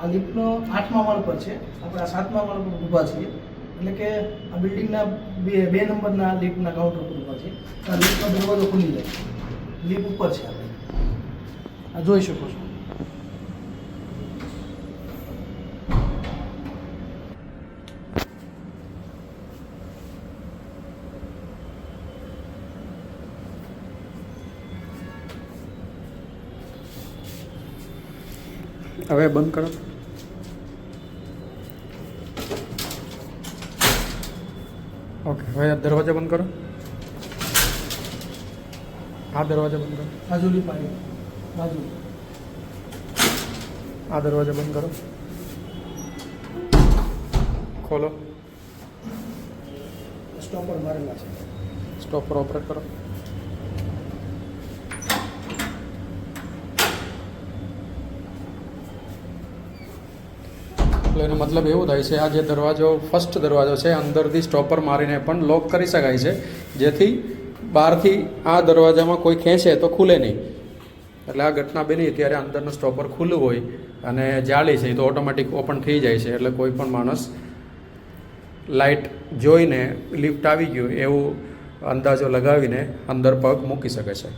આ લિફ્ટનો આઠમા માળ પર છે. આપણે આ સાતમા માળ પર ઊભા છીએ. એટલે કે આ બિલ્ડિંગના બે બે નંબરના લિફ્ટના કાઉન્ટર પર ઊભા છીએ. આ લિફ્ટનો દરવાજો ખુલી જાય. લિફ્ટ ઉપર છે આપણે. આ જોઈ શકો છો. હવે બંધ કરો. ઓકે હવે આ દરવાજા બંધ કરો. આ દરવાજા બંધ કરો. બાજુ લિફ્ટ બાજુ. આ દરવાજા બંધ કરો. ખોલો. સ્ટોપર મારેલા છે. સ્ટોપ પર ઓપરેટ કરો. એટલે એનો મતલબ એવું થાય છે, આ જે દરવાજો ફર્સ્ટ દરવાજો છે, અંદરથી સ્ટોપર મારીને પણ લોક કરી શકાય છે. જેથી બહારથી આ દરવાજામાં કોઈ ખેંચે તો ખુલે નહીં. એટલે આ ઘટના બની ત્યારે અંદરનું સ્ટોપર ખુલ્લું હોય અને જાળી છે તો ઓટોમેટિક ઓપન થઈ જાય છે. એટલે કોઈ પણ માણસ લાઇટ જોઈને લિફ્ટ આવી ગયું, એવું અંદાજો લગાવીને અંદર પગ મૂકી શકે છે.